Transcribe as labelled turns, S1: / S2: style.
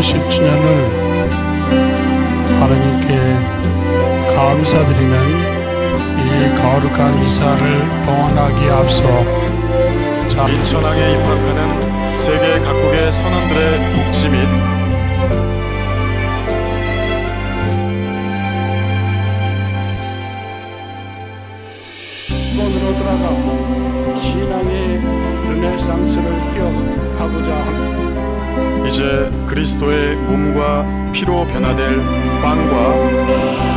S1: 10주년을 하나님께 감사드리는 이 거룩한 미사를 봉헌하기에 앞서 자,
S2: 인천항에 입학하는 세계 각국의 선원들의 복지 및
S1: 본으로 돌아가 신앙의 르네상스를 합니다.
S2: 이제 그리스도의 몸과 피로 변화될 빵과